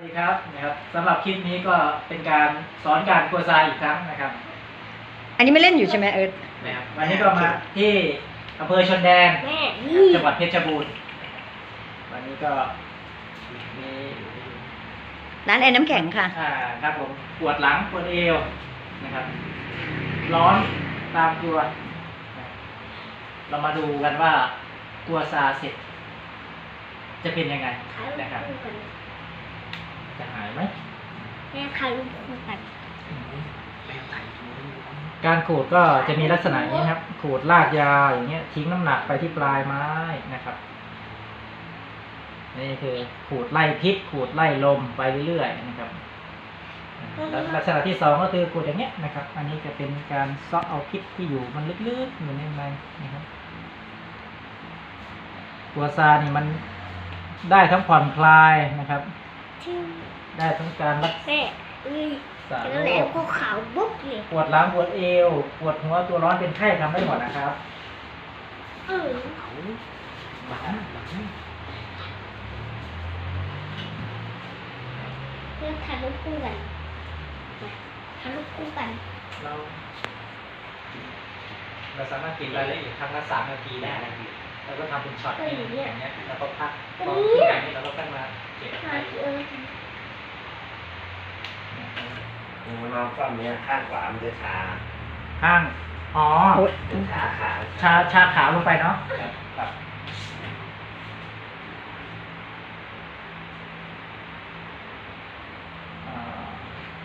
สวัสดีครับนะครับสำหรับคลิปนี้ก็เป็นการสอนการกลัวทรายอีกครั้งนะครับอันนี้ไม่เล่นอยู่ใช่ไหมเอิร์ธนะครับวันนี้ก็มาที่อำเภอชนแดนแม่จังหวัดเพชรบูรณ์วันนี้ก็มีร้านแอนน้ำแข็งค่ะอ่าครับผมปวดหลังปวดเอวนะครับ ร้อนตามตัวนะครับเรามาดูกันว่ากลัวซาเสร็จ จะเป็นยังไงขายนะครับคู่กัน จะหายไหมแม่ขายลูกคู่กันการขูดก็จะมีลักษณะอย่างนี้ครับขูดลากยาวอย่างเงี้ย ทิ้งน้ำหนักไปที่ปลายไม้นะครับ นี่คือขูดไล่พิษขูดไล่ลมไปเรื่อยๆนะครับแล้วลักษณะที่สองก็คือขูดอย่างเงี้ยนะครับ อันนี้จะเป็นการเซาะเอาพิษที่อยู่มันลึกๆอยู่ในในนะครับตัวซานี่มันได้ทั้งผ่อนคลายนะครับ ที่ได้ทั้งการรักแม่อุ้ยษาโรแล้วแหลมคก็ขาวบุ๊กเลยปวดหลังปวดเอวปวดหัวตัวร้อนเป็นไข้ทำได้หมดนะครับเออหลังหลังเพื่อขายลูกคู่กันขายลูกคู่กันเราเราสามารถกินรายละเอียดครั้งละสามนาทีได้ แล้วก็ทำเป็นช็อตนี่อย่างเงี้ยแล้วก็พักพอกินอย่างนี้แล้วก็ค่อยมาเก็บหาไปเออโอ้นอนคว่ำเนี้ยข้างขวามันจะชาข้าง อ๋อโอ๊ยจะชาขาชาชาขาวลงไปเนาะครับอ่า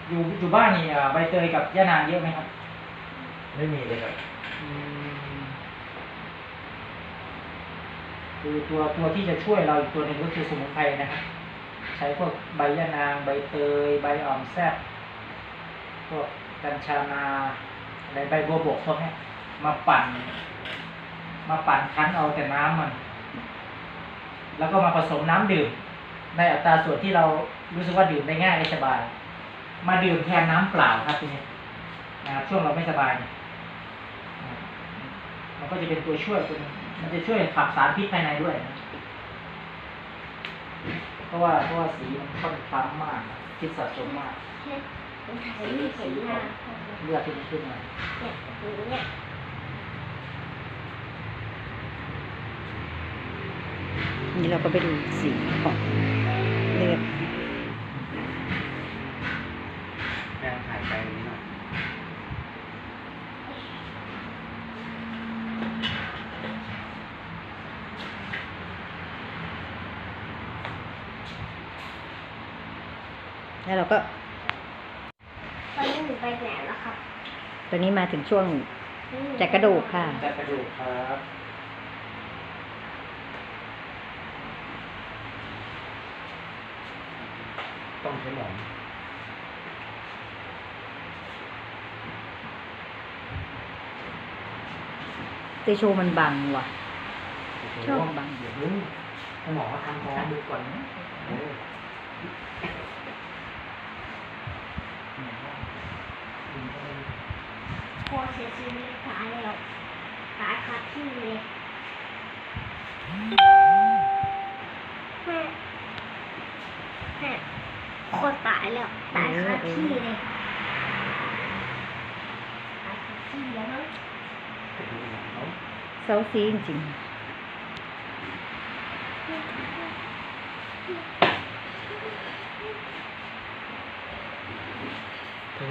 อยู่อยู่บ้านนี่อ่าใบเตยกับย่านางเยอะไหมครับ ไม่มีเลยครับ คือตัวตัวที่จะช่วยเราอีกตัวหนึ่งก็คือสมุนไพรนะครับใช้พวกใบยะนางใบเตยใบอ่อมแซ่บพวกกัญชานาอะไรใบบัวบกพวกนี้มาปั่น มาปั่นคั้นเอาแต่น้ำมัน แล้วก็มาผสมน้ำดื่ม ในอัตราส่วนที่เรารู้สึกว่าดื่มได้ง่ายได้สบาย มาดื่มแทนน้ำเปล่าครับทีนี้นะครับช่วงเราไม่สบาย มันก็จะเป็นตัวช่วยตัวหนึง มันจะช่วยขับสารพิษภายในด้วยนะเพราะว่าเพราะว่าสีมันค่อนคล้ำมากนะพิษสะสมมากเช็ดมันถ่ายไม่เห็นหน้าเลือดที่มันขึ้นมาเนี่ยอย่างเนี่ยนี่เราก็ไปดูสีของเลือด แม่ถ่ายไปนิดหน่อย แล้วเราก็ตอนนี้หนูไปไหนแล้วครับตอนนี้มาถึงช่วงแจกกระดูกค่ะจัดกระดูกครับต้องใช้หมอนเตโชมันบังว่ะชอบบังเดี๋ยวนึงให้หมอทำคอดูก่อนนะ ออพอเสียชีวิตตายแล้วตายคาที่เลยแม่แม่คนตายแล้วตายคาที่เลยตายคาที่แล้วมั้งไปดูหนังเขาเซาซีจริงถ้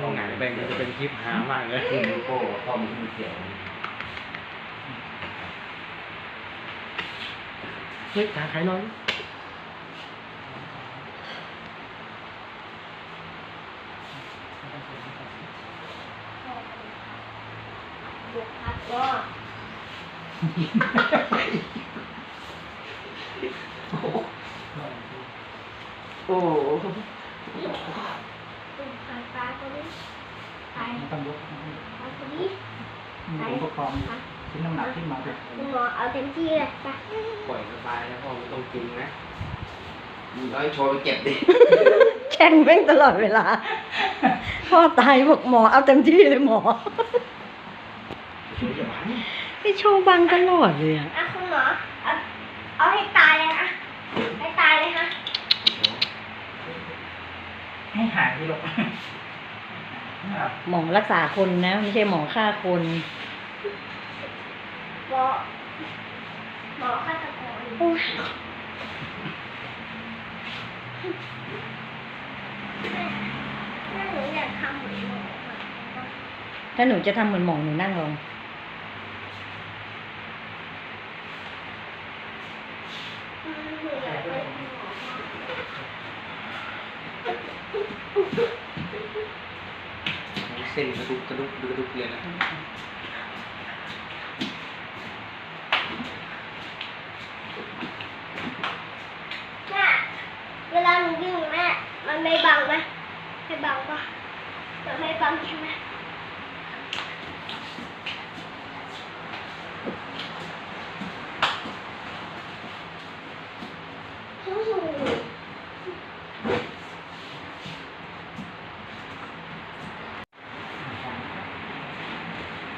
ห้องไหนไปมันจะเป็นคลิปหามากเลยคุณโก้ข้อมือเขียวเฮ้ยทางใครน้อยบวกพัดก็โอ้โห เป็นตายตายคนนี้ตาย ต้องยก ตายคนนี้ มีอุปกรณ์ทิ้งน้ำหนักขึ้นมาด้วยคุณหมอเอาเต็มที่เลยไปปล่อยสบายแล้วพ่อไม่ต้องจริงนะมีร้อยโชว์ไปเก็บดิๆแช่งแม่งตลอดเวลา พ่อตายบอกหมอเอาเต็มที่เลยหมอโชว์จะหวานไอโชว์บังตลอดเลยอะอะคุณหมอเอาเอาให้ตายเลยนะให้ตายเลยฮะให้หายที่ลงครับหมอรักษาคนนะ ไม่ใช่หมอฆ่าคน หมอหมอฆาตกรแม่แม่หนูอยากทำเหมือนหมออะถ้าหนูจะทำเหมือนหมอหนูนั่งลงอืมหนูอยากเป็นหมอมากเส้นกระดุกกระดุกกระดุกเลยนะ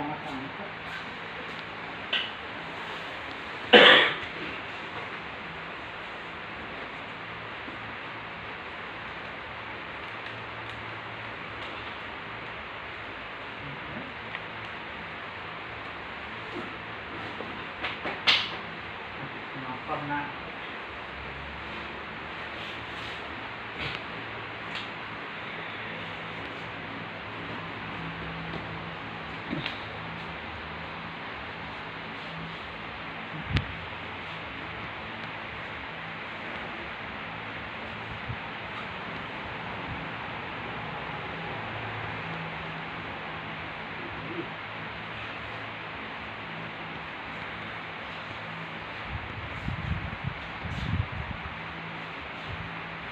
ตะแคงมาฝั่งนี้ครับนอนคว่ำหน้า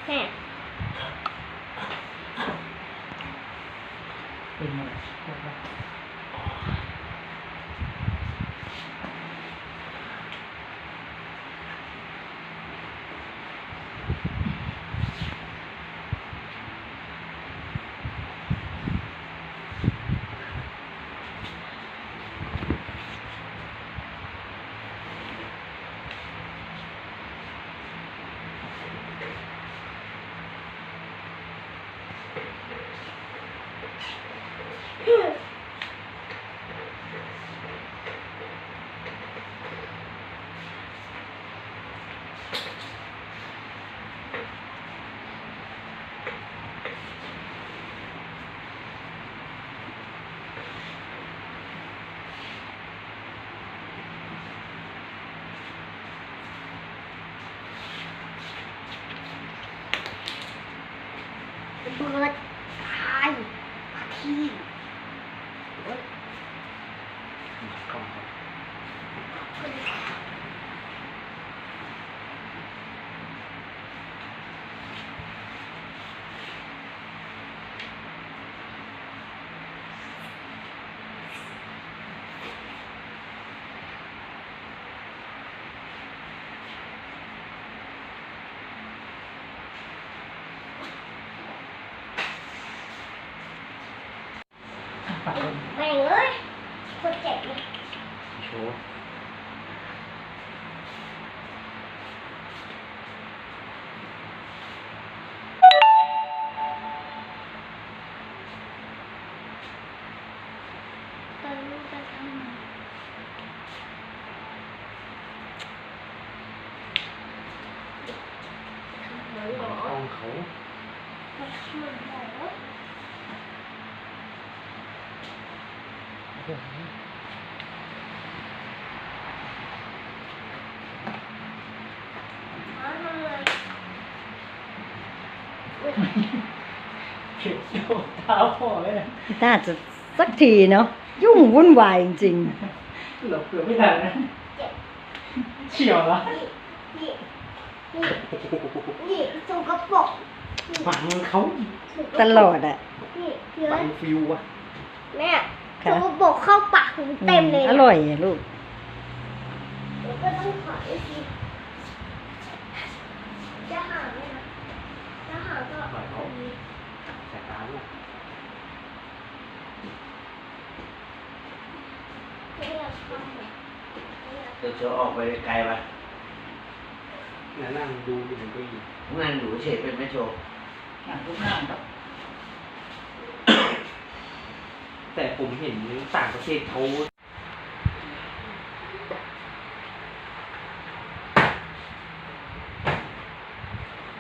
แม่เป็ นอะไรครับ เบิดตายที กล้องครับ ปัดลง แม่งเอ้ยคนเจ็บเลย โชว์ ตอนนี้จะทำไงทำเหมือนหมอก ล้องเขา ทำเหมือนหมอหมอทำไง เท้าพ่อเลยนะน่าจะสักทีเนาะยุ่งวุ่นวายจริงหลบเกือบไม่ทันนะเฉียวเหรอนี่นี่นี่สกปรกฟังเขาตลอดอะนี่เยอะฟังฟิวอะแม่ค่ะตัวบกเข้าปากหนูเต็มเลยอร่อยอะลูกเดี๋ยวก็ต้องขออีกทีจะหาไหมนะหาก็ ปล่อยเขาสายตาลูก ไม่อยากทำ เลยไม่อยากเดี๋ยวจะออกไปไกลไปนั่งนั่งดูอยู่ในตู้งานหนูเฉยเป็นไหม่โชว์อะทุกหน้าครับแต่ผมเห็นต่างประเทศเขา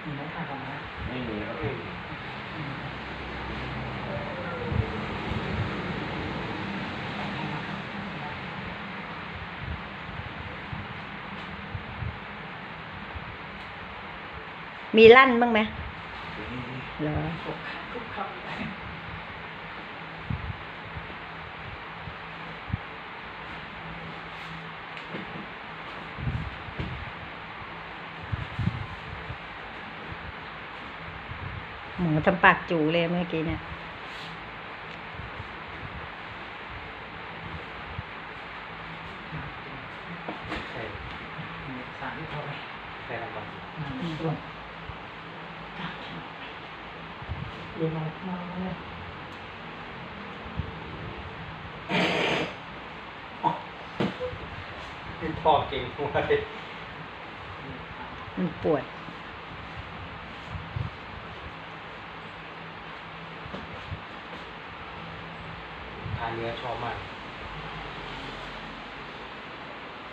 มีน้ำตาลนะไม่มีครับ มีลั่นบ้างไหมเหรอทุกคำทุกคำหมูทำปากจูเลยเมื่อกี้เนี่ย ใส่ สารที่พอไหม ใส่ลงไป อืมส่วนเรียนมามาเลย เป็น พ่อเก่งมากเลยมันปวด ทานเนื้อชอบมาก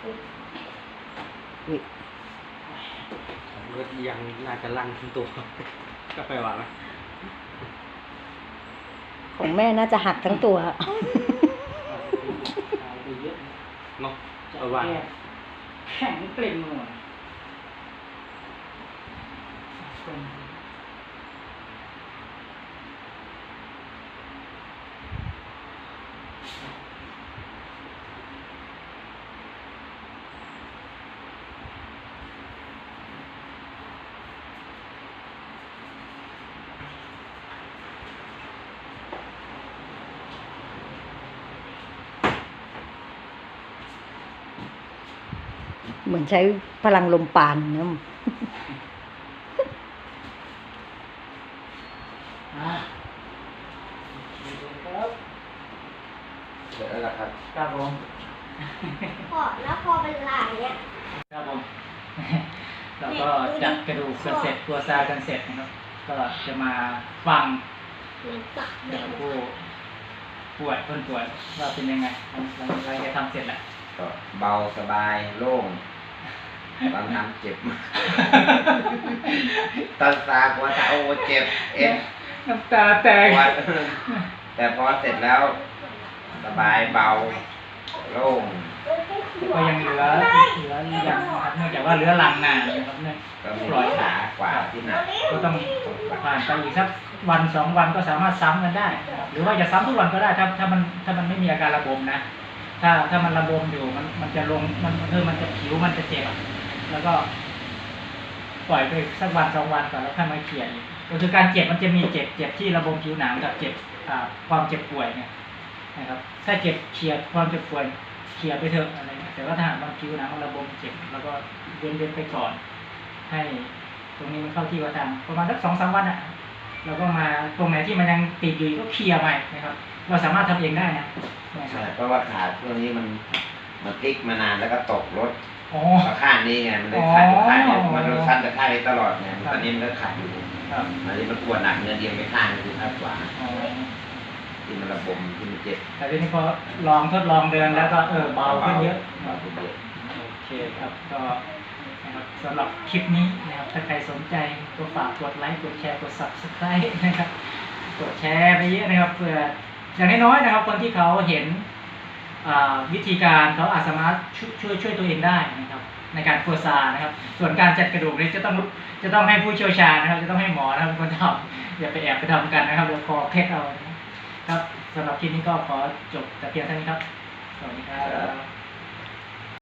อุ๊ยเลือดยังน่าจะลั่นทั้งตัว ก็ไปหวานนะของแม่น่าจะหักทั้งตัว เอาไปเยอะเนาะ จะเอาหวานแก้แข็งเกร็งหมด เหมือนใช้พลังลมปานนะอะครับเสร็จแล้วล่ะครับครับผมพอแล้วพอเป็นลายเนี่ยครับผมเราก็จัดกระดูกกันเสร็จตัวซากันเสร็จนะครับ ก็จะมาฟังมันปากแดจากงผู้ป่วยคนป่วยว่าเป็นยังไงหลังหลังหลังจากทำเสร็จแล้วก็เบาสบายโล่ง ตอนทำเจ็บมากตอนซากว่าถ้าโอ้เจ็บเอ็นน้ำตาแตกปวดแต่พอเสร็จแล้ว สบายเบาโล่งก็ยังเหลือเหลืออีกอย่างนะครับเนื่องจากว่าเหลือหลังนานนะครับเนี่ย ก็มีขาขวาที่หนักก็ต้องผ่านไปอีกสักวันสองวันก็สามารถซ้ำกันได้นะครับหรือว่าจะซ้ำทุกวันก็ได้ถ้าถ้ามันถ้ามันไม่มีอาการระบมนะ ถ้าถ้ามันระบมอยู่มันมันจะลงมันเออมันจะผิวมันจะเจ็บอะ แล้วก็ปล่อยไปสักวันสองวันก่อนแล้วค่อยมาเขียนอีกก็คือการเจ็บมันจะมีเจ็บเจ็บที่ระบมผิวหนังกับเจ็บความเจ็บป่วยเนี่ยนะครับ ถ้าเจ็บเคลียร์ความเจ็บป่วยเคลียร์ไปเถอะอะไรเงี้ยแต่ว่าถ้าหากมันผิวหนังมันระบมเจ็บแล้วก็เว้นเว้นไปก่อน ให้ตรงนี้มันเข้าที่ว่าทางประมาณสักสองสามวันอะแล้วก็มาตรงไหนที่มันยังติดอยู่ก็เคลียร์ไปนะครับ เราสามารถทำเองได้นะใช่เพราะว่าขาช่วงนี้มันมันพลิกมานานแล้วก็ตกรถ อ๋อมาข้างนี้ไงมันเลยขาดอยู่ข้างเดียวอ๋อมันเลยคันแต่ข้างนี้ตลอดไงครับตอนนี้มันก็ขาดอยู่ครับอันนี้มันปวดหนักเงินเดียวไม่ข้างคือข้างขวาอ๋อที่มันระบมที่มันเจ็บแต่ทีนี้พอลองทดลองเดินแล้วก็เออเบาขึ้นเยอะเบาขึ้นเยอะโอเคครับก็นะครับสำหรับคลิปนี้นะครับถ้าใครสนใจก็ฝากกดไลค์กดแชร์กด subscribe นะครับกดแชร์ไปเยอะนะครับเพื่ออย่างน้อยๆนะครับ คนที่เขาเห็นอ่า วิธีการเขาอาจสามารถช่วยช่วยช่วยตัวเองได้นะครับในการฟัวซานะครับ ส่วนการจัดกระดูกนี่จะต้องจะต้องให้ผู้เชี่ยวชาญนะครับ จะต้องให้หมอนะครับคนทำอย่าไปแอบไปทำกันนะครับเดี๋ยวคอเคล็ดเอาครับสำหรับคลิปนี้ก็ขอจบแต่เพียงเท่านี้ครับ สวัสดีครับ